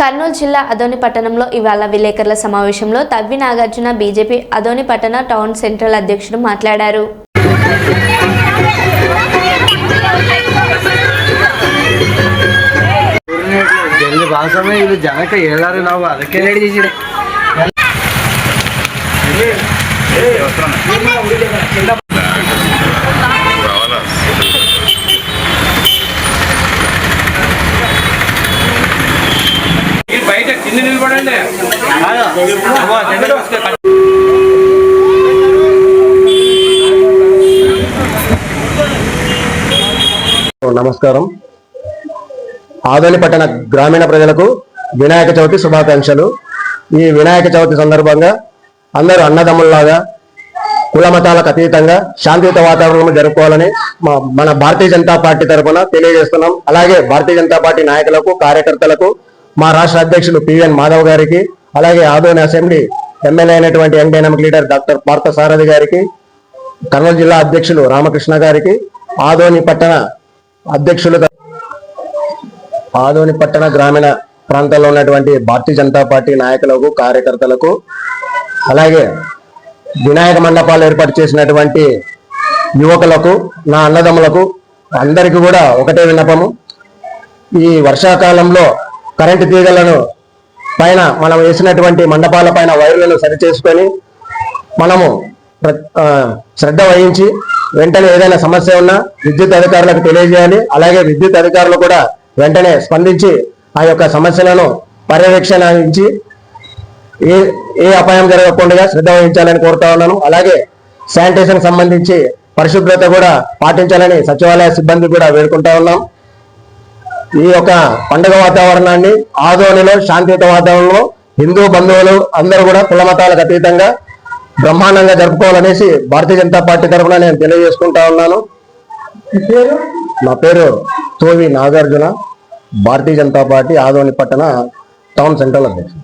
కర్నూలు జిల్లా అదోని పట్టణంలో ఇవాళ విలేకరుల సమావేశంలో తవ్వి నాగార్జున బీజేపీ అదోని పట్టణ టౌన్ సెంట్రల్ అధ్యక్షుడు మాట్లాడారు అదకే కింద. నిలబడండి నమస్కారం. ఆదోని పట్టణ గ్రామీణ ప్రజలకు వినాయక చవితి శుభాకాంక్షలు. ఈ వినాయక చవితి సందర్భంగా అందరూ అన్నదమ్ముల్లాగా కుల మతాలకు అతీతంగా శాంతియుత వాతావరణం జరుపుకోవాలని మా- మన భారతీయ జనతా పార్టీ తరఫున తెలియజేస్తున్నాం. అలాగే భారతీయ జనతా పార్టీ నాయకులకు కార్యకర్తలకు మా రాష్ట్ర అధ్యక్షులు పివిఎన్ మాధవ్ గారికి అలాగే ఆదోని అసెంబ్లీ ఎమ్మెల్యే అయినటువంటి young dynamic leader doctor Partha Sarathi గారికి కర్నూలు జిల్లా అధ్యక్షులు రామకృష్ణ గారికి ఆదోని పట్టణ అధ్యక్షులు ఆదోని పట్టణ గ్రామీణ ప్రాంతాల్లో ఉన్నటువంటి భారతీయ జనతా పార్టీ నాయకులకు కార్యకర్తలకు అలాగే వినాయక మండపాలు ఏర్పాటు చేసినటువంటి యువకులకు నా అన్నదమ్ములకు అందరికీ కూడా ఒకటే విన్నపము. ఈ వర్షాకాలంలో కరెంటు తీగలను పైన మనం వేసినటువంటి మండపాల పైన వైర్లను సరిచేసుకొని మనము ప్ర- శ్రద్ధ వహించి వెంటనే ఏదైనా సమస్య ఉన్నా విద్యుత్ అధికారులకు తెలియజేయాలి. అలాగే విద్యుత్ అధికారులు కూడా వెంటనే స్పందించి ఆ యొక్క సమస్యలను పర్యవేక్షణించి ఏ ఏ అపాయం జరగకుండా శ్రద్ధ వహించాలని కోరుతా ఉన్నాను. అలాగే శానిటేషన్ సంబంధించి పరిశుభ్రత కూడా పాటించాలని సచివాలయ సిబ్బంది కూడా వేడుకుంటా ఉన్నాం. ఈ యొక్క పండుగ వాతావరణాన్ని ఆదోనిలో శాంతియుత వాతావరణంలో హిందూ బంధువులు అందరూ కూడా కులమతాలకు అతీతంగా బ్రహ్మాండంగా జరుపుకోవాలనేసి భారతీయ జనతా పార్టీ తరఫున నేను తెలియజేసుకుంటా ఉన్నాను. నా పేరు తోవి నాగార్జున భారతీయ జనతా పార్టీ ఆదోని పట్టణ టౌన్ సెంట్రల్ అధ్యక్షుడు.